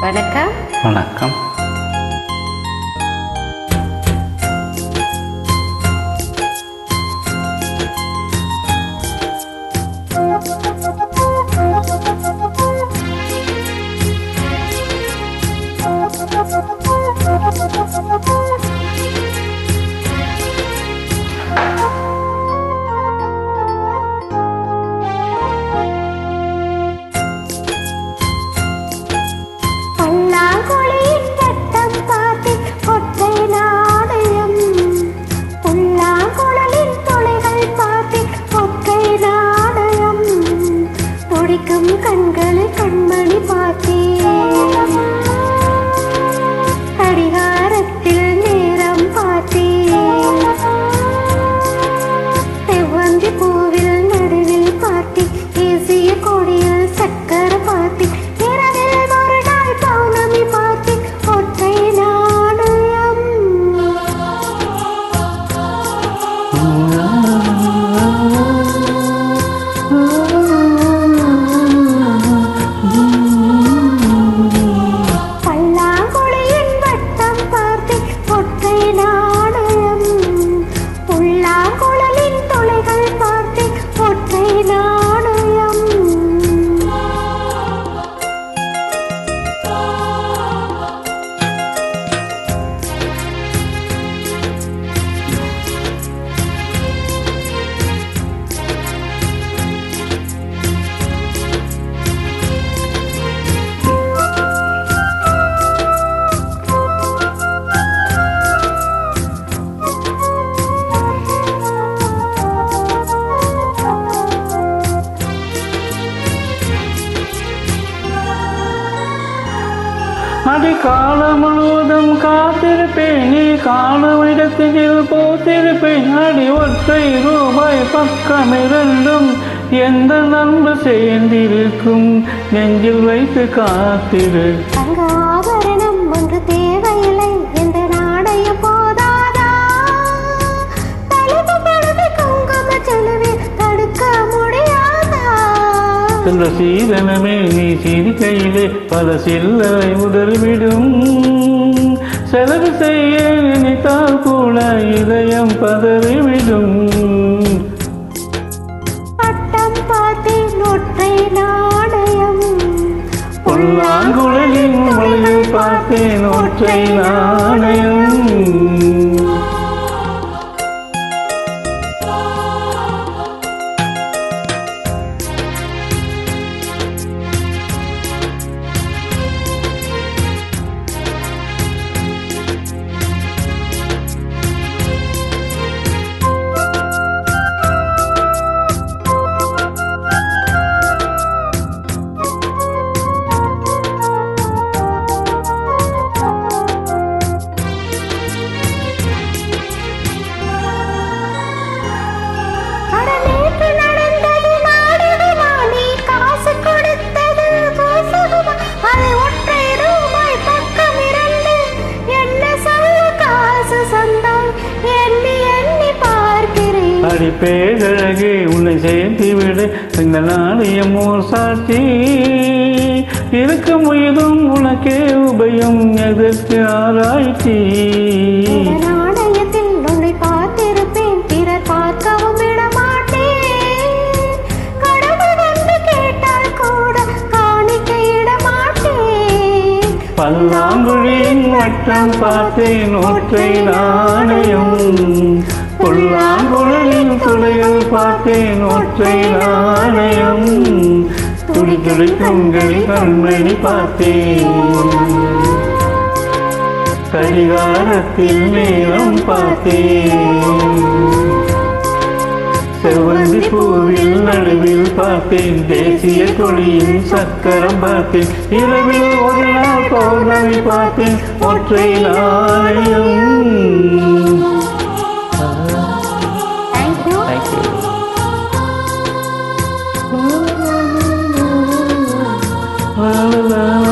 வணக்கம். வணக்கம். காலம் முழுவதும் காத்திருப்பேன். நீ காணும் இடத்தில் போத்திருப்பேன். அடி ஒற்றை ரூபாய் பக்கம் இரண்டும் எந்த நண்பு சேர்ந்திருக்கும். நெஞ்சில் வைத்து காத்திரு. தங்க ஆபரணம் ஒன்று தேவை. செல்ல சீதனமே நீ சிரிக்கையிலே பல சில்லறை உதறிவிடும் செலவு செய்ய நினைத்தால் கூட இதயம் பதறிவிடும் பட்டம் பார்த்தேன் ஒற்றை நாணயம். புல்லாங்குழலின் பார்த்தேன் ஒற்றை நாணயம் அடி பேரழகே உன்னை சேர்த்து விடு இந்த நாணயம் ஓர் சாட்சி இருக்கும் உயிரும் உனக்கே உபயம் எதற்கு ஆராய்ச்சி? பல்லாங்குழியின் வட்டம் பார்த்தேன் ஒற்றை நாணயம். புல்லாங்குழலின் துளையில் பார்த்தேன் ஒற்றை நாணயம். துடி துடிக்கும் கண்மணி பார்த்தேன். கடிகாரத்தில் நேரம் பார்த்தேன். செவ்வந்தி பூவில் நடுவில் பார்த்தேன். தேசிய கொடியின் சக்கரம் பார்த்தேன். இரவில் ஒரு நாள் பௌர்ணமி பார்த்தேன். ஒற்றை நாணயம். Oh.